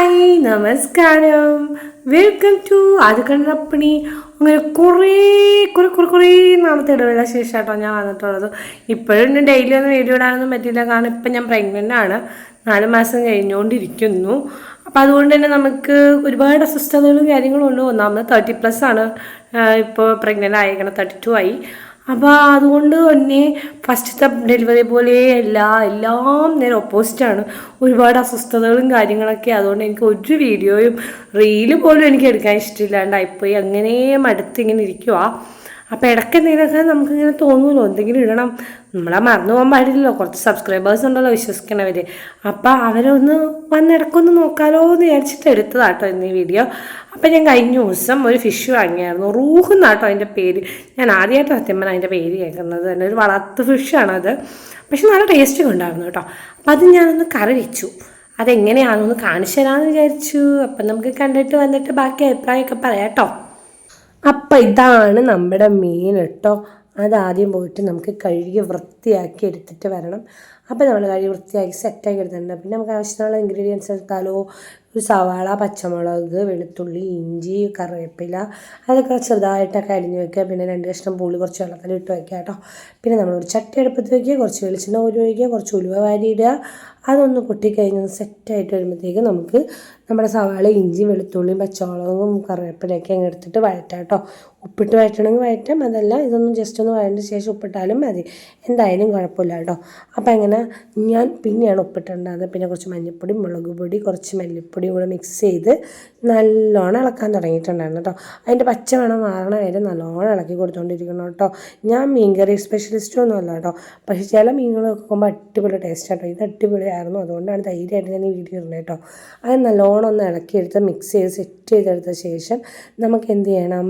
Hi നമസ്കാരം. Welcome to അത് കണ്ടപ്പണി അങ്ങനെ കുറേ കുറേ കുറേ കുറേ നാളത്തെ ഇടവേള ശേഷമാട്ടോ ഞാൻ വന്നിട്ടുള്ളത്. ഇപ്പോഴും ഡെയിലി ഒന്നും വീഡിയോ ഇടാനൊന്നും പറ്റില്ല കാരണം ഇപ്പം ഞാൻ പ്രഗ്നന്റ് ആണ്. നാല് മാസം കഴിഞ്ഞുകൊണ്ടിരിക്കുന്നു അപ്പോൾ അതുകൊണ്ട് തന്നെ നമുക്ക് ഒരുപാട് അസ്വസ്ഥതകളും കാര്യങ്ങളും ഉണ്ട്. ഒന്നാമത് തേർട്ടി പ്ലസ് ആണ്. ഇപ്പോൾ പ്രഗ്നന്റ് ആയിരിക്കണം തേർട്ടി ടു ആയി. അപ്പോൾ അതുകൊണ്ട് തന്നെ ഫസ്റ്റത്തെ ഡെലിവറി പോലെ അല്ല എല്ലാം നേരെ ഓപ്പോസിറ്റാണ് ഒരുപാട് അസ്വസ്ഥതകളും കാര്യങ്ങളൊക്കെ അതുകൊണ്ട് എനിക്ക് ഒരു വീഡിയോയും റീൽ പോലും എനിക്ക് എടുക്കാൻ ഇഷ്ടമില്ലാണ്ടായിപ്പോയി അങ്ങനെ മടുത്തിങ്ങനെ ഇരിക്കുക അപ്പോൾ ഇടയ്ക്ക് എന്തെങ്കിലുമൊക്കെ നമുക്കിങ്ങനെ തോന്നുമല്ലോ എന്തെങ്കിലും ഇടണം. നമ്മളെ മറന്നു പോകാൻ പാടില്ലല്ലോ. കുറച്ച് സബ്സ്ക്രൈബേഴ്സ് ഉണ്ടല്ലോ വിശ്വസിക്കണവർ അപ്പോൾ അവരൊന്ന് വന്നിടക്കൊന്ന് നോക്കാലോ എന്ന് വിചാരിച്ചിട്ട് എടുത്തതാട്ടോ ഇന്ന് ഈ വീഡിയോ അപ്പോൾ ഞാൻ കഴിഞ്ഞ ദിവസം ഒരു ഫിഷ് വാങ്ങിയായിരുന്നു. റൂഹ് എന്നാട്ടോ അതിന്റെ പേര്. ഞാൻ ആദ്യമായിട്ട് സത്യം പറഞ്ഞാൽ അതിന്റെ പേര് കേൾക്കുന്നത്. തന്നെ ഒരു വളർത്ത് ഫിഷാണത് പക്ഷെ നല്ല ടേസ്റ്റ് ഉണ്ടായിരുന്നു കേട്ടോ. അപ്പോൾ അത് ഞാനൊന്ന് കറി വെച്ചു അതെങ്ങനെയാണെന്ന് കാണിച്ചു തരാമെന്ന് വിചാരിച്ചു. അപ്പം നമുക്ക് കണ്ടിട്ട് വന്നിട്ട് ബാക്കി അഭിപ്രായമൊക്കെ പറയാം കേട്ടോ അപ്പം ഇതാണ് നമ്മുടെ മീൻ കേട്ടോ അതാദ്യം പോയിട്ട് നമുക്ക് കഴുകി വൃത്തിയാക്കി എടുത്തിട്ട് വരണം. അപ്പോൾ നമ്മൾ കഴുകി വൃത്തിയാക്കി സെറ്റാക്കി എടുത്തിട്ടുണ്ട്. പിന്നെ നമുക്ക് ആവശ്യത്തിനുള്ള ഇൻഗ്രീഡിയൻസ് എടുത്താലോ ഒരു സവാള പച്ചമുളക് വെളുത്തുള്ളി ഇഞ്ചി കറിവേപ്പില അതൊക്കെ ചെറുതായിട്ടൊക്കെ അരിഞ്ഞ് വെക്കുക. പിന്നെ രണ്ട് കഷ്ണം പുളി കുറച്ച് വെള്ളത്തിൽ ഇട്ട് വയ്ക്കുക കേട്ടോ. പിന്നെ നമ്മളൊരു ചട്ടി എടുപ്പത്ത് വയ്ക്കുക കുറച്ച് വെളിച്ചെണ്ണ ഊരി ഒഴിക്കുക കുറച്ച് ഉലുവ വാരി ഇടുക. അതൊന്ന് പൊട്ടിക്കഴിഞ്ഞ് സെറ്റായിട്ട് വരുമ്പോഴത്തേക്ക് നമുക്ക് നമ്മുടെ സവാള ഇഞ്ചി വെളുത്തുള്ളിയും പച്ചമുളകും കറിവേപ്പിലയൊക്കെ അങ്ങ് എടുത്തിട്ട് വഴറ്റാം കേട്ടോ. ഉപ്പിട്ട് വഴറ്റണമെങ്കിൽ വഴറ്റാം അതല്ല ഇതൊന്നും ജസ്റ്റ് ഒന്ന് വഴറ്റിയ ശേഷം ഉപ്പിട്ടാലും മതി. എന്തായാലും കുഴപ്പമില്ല കേട്ടോ. അപ്പോൾ അങ്ങനെ ഞാൻ പിന്നെയാണ് ഉപ്പിട്ടുണ്ടാകുന്നത് പിന്നെ കുറച്ച് മഞ്ഞൾപ്പൊടി മുളക് പൊടി കുറച്ച് മല്ലിപ്പൊടി കൂടെ മിക്സ് ചെയ്ത് നല്ലോണം ഇളക്കാൻ തുടങ്ങിയിട്ടുണ്ടായിരുന്നു കേട്ടോ അതിന്റെ പച്ച മണം മാറണ വരെ നല്ലോണം ഇളക്കി കൊടുത്തുകൊണ്ടിരിക്കണം കേട്ടോ ഞാൻ മീൻകറി സ്പെഷ്യലിസ്റ്റും ഒന്നുമല്ല കേട്ടോ പക്ഷേ ചില മീനുകൾ വെക്കുമ്പോൾ അടിപൊളി ടേസ്റ്റ് കേട്ടോ ഇത് അടിപൊളിയായിരുന്നു. അതുകൊണ്ടാണ് ധൈര്യമായിട്ട് ഞാൻ ഈ വീഡിയോ ഇടുന്നത് കേട്ടോ അത് നല്ലോണം ഒന്ന് ഇളക്കിയെടുത്ത് മിക്സ് ചെയ്ത് സെറ്റ് ചെയ്തെടുത്ത ശേഷം നമുക്ക് എന്ത് ചെയ്യണം?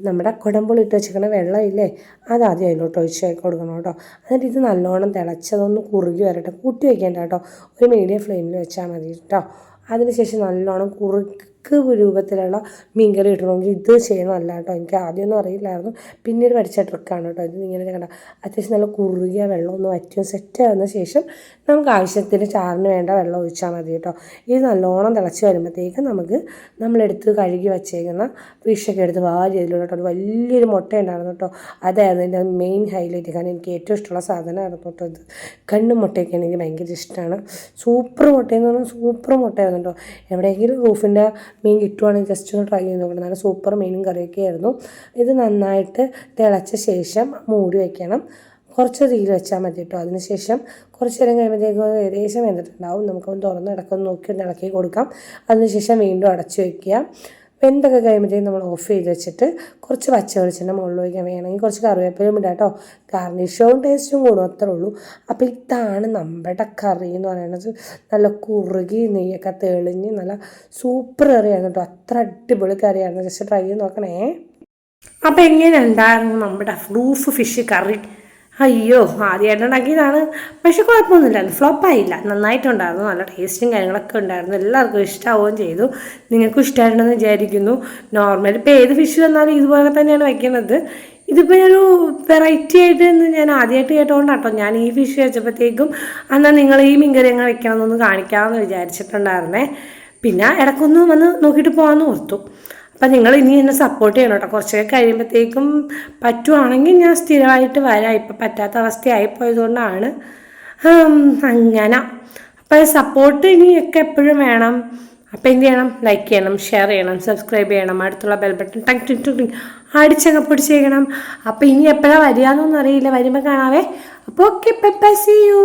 നമ്മുടെ കുടമ്പുളിട്ട് വെച്ചിരിക്കുന്ന വെള്ളമില്ലേ അത് ആദ്യം അതിലോട്ട് ഒഴിച്ച് കൊടുക്കണം കേട്ടോ. എന്നിട്ട് ഇത് നല്ലോണം തിളച്ചതൊന്ന് കുറുകി വരട്ടെ. കൂട്ടി വയ്ക്കേണ്ട കേട്ടോ. ഒരു മീഡിയം ഫ്ലെയിമിൽ വെച്ചാൽ മതി കേട്ടോ. അതിനുശേഷം നല്ലോണം കുറുക്ക് രൂപത്തിലുള്ള മീൻകറി ഇട്ടിട്ടുണ്ടെങ്കിൽ ഇത് ചെയ്യണമല്ല കേട്ടോ എനിക്ക് ആദ്യമൊന്നും അറിയില്ലായിരുന്നു. പിന്നീട് പഠിച്ച ട്രിക്കാണ് കേട്ടോ ഇത്. ഇങ്ങനെ കണ്ട അത്യാവശ്യം നല്ല കുറുകിയ വെള്ളം ഒന്ന് വറ്റും സെറ്റ് ആവുന്ന ശേഷം നമുക്ക് ആവശ്യത്തിന് ചാറിന് വേണ്ട വെള്ളം ഒഴിച്ചാൽ മതി കേട്ടോ ഇത് നല്ലോണം തിളച്ച് വരുമ്പോഴത്തേക്ക് നമുക്ക് നമ്മളെടുത്ത് കഴുകി വച്ചേക്കുന്ന ഫിഷൊക്കെ എടുത്ത് വാരി ഇതിലൂടെ കേട്ടോ വലിയൊരു മുട്ട ഉണ്ടായിരുന്നു കേട്ടോ അതായിരുന്നു എന്റെ മെയിൻ ഹൈലൈറ്റ് കാരണം എനിക്ക് ഏറ്റവും ഇഷ്ടമുള്ള സാധനമായിരുന്നു കേട്ടോ ഇത്. കണ്ണും മുട്ടയൊക്കെ എനിക്ക് ഭയങ്കര ഇഷ്ടമാണ്. സൂപ്പർ മുട്ടയെന്ന് പറഞ്ഞാൽ സൂപ്പർ മുട്ടയായിരുന്നു കേട്ടോ എവിടെയെങ്കിലും റൂഫിന്റെ മീൻ കിട്ടുവാണെങ്കിൽ ജസ്റ്റ് ഒന്ന് ട്രൈ ചെയ്ത് നോക്കണം. നല്ല സൂപ്പർ മീനും കറിയൊക്കെ ആയിരുന്നു. ഇത് നന്നായിട്ട് തിളച്ച ശേഷം മൂടി വയ്ക്കണം കുറച്ച് തീയിൽ വെച്ചാൽ മതി കേട്ടോ അതിനുശേഷം കുറച്ച് നേരം കഴിയുമ്പോഴത്തേക്കും ഏകദേശം വെന്തിട്ടുണ്ടാവും. നമുക്കൊന്ന് തുറന്ന് ഇടക്കൊന്ന് നോക്കി ഒന്ന് ഇളക്കി കൊടുക്കാം. അതിനുശേഷം വീണ്ടും അടച്ചു വയ്ക്കുക വെന്തൊക്കെ കഴിയുമ്പോഴത്തേക്കും നമ്മൾ ഓഫ് ചെയ്ത് വെച്ചിട്ട് കുറച്ച് പച്ച വെളിച്ചെണ്ണ മുകളിൽ വയ്ക്കാൻ വേണമെങ്കിൽ കുറച്ച് കറിവേപ്പിലും ഇടാം കേട്ടോ. ഗാർണിഷവും ടേസ്റ്റും കൂടും അത്രേ ഉള്ളൂ. അപ്പോൾ ഇതാണ് നമ്മുടെ കറി എന്ന് പറയുന്നത്. നല്ല കുറുകി നെയ്യൊക്കെ തെളിഞ്ഞ് നല്ല സൂപ്പർ കറിയാണ് കേട്ടോ. അത്ര അടിപൊളി കറിയാണ് ജസ്റ്റ് ട്രൈ ചെയ്ത് നോക്കണേ. അപ്പോൾ എങ്ങനെ ഉണ്ടായിരുന്നു നമ്മുടെ ഫ്രൂഫ് ഫിഷ് കറി? അയ്യോ ആദ്യമായിട്ട് ഉണ്ടാക്കിയതാണ് പക്ഷെ കുഴപ്പമൊന്നുമില്ല ഫ്ലോപ്പായില്ല നന്നായിട്ടുണ്ടായിരുന്നു നല്ല ടേസ്റ്റും കാര്യങ്ങളൊക്കെ ഉണ്ടായിരുന്നു. എല്ലാവർക്കും ഇഷ്ടമാവുകയും ചെയ്തു. നിങ്ങൾക്കും ഇഷ്ടമായിട്ടുണ്ടെന്ന് വിചാരിക്കുന്നു. നോർമൽ ഇപ്പോൾ ഏത് ഫിഷ് വന്നാലും ഇതുപോലെ തന്നെയാണ് വയ്ക്കുന്നത് ഇതിപ്പോൾ ഒരു വെറൈറ്റി ആയിട്ട് ഞാൻ ആദ്യമായിട്ട് കേട്ടോണ്ടാട്ടോ. ഞാൻ ഈ ഫിഷ് വെച്ചപ്പോഴത്തേക്കും എന്നാൽ നിങ്ങൾ ഈ മീൻകറി എങ്ങനെ വെക്കണമെന്നൊന്ന് കാണിക്കാമെന്ന് വിചാരിച്ചിട്ടുണ്ടായിരുന്നേ. പിന്നെ ഇടയ്ക്കൊന്ന് വന്ന് നോക്കിയിട്ട് പോകാമെന്ന് ഓർത്തു. അപ്പം നിങ്ങൾ ഇനി എന്നെ സപ്പോർട്ട് ചെയ്യണം കേട്ടോ. കുറച്ചൊക്കെ കഴിയുമ്പോഴത്തേക്കും പറ്റുവാണെങ്കിൽ ഞാൻ സ്ഥിരമായിട്ട് വരാം. ഇപ്പം പറ്റാത്ത അവസ്ഥയായി പോയതുകൊണ്ടാണ്. അങ്ങനെ. അപ്പം സപ്പോർട്ട് ഇനിയൊക്കെ എപ്പോഴും വേണം. അപ്പം എന്ത് ചെയ്യണം? ലൈക്ക് ചെയ്യണം ഷെയർ ചെയ്യണം സബ്സ്ക്രൈബ് ചെയ്യണം. അടുത്തുള്ള ബെൽ ബട്ടൺ ടങ് ടിങ് ടിങ് ടിങ് അടിച്ചങ്ങ് പിടിച്ചേക്കണം അപ്പം ഇനി എപ്പോഴാണ് വരികയെന്നൊന്നും അറിയില്ല. വരുമ്പോൾ കാണാവേ. അപ്പോൾ ഓക്കെ പെപ്പ സി യു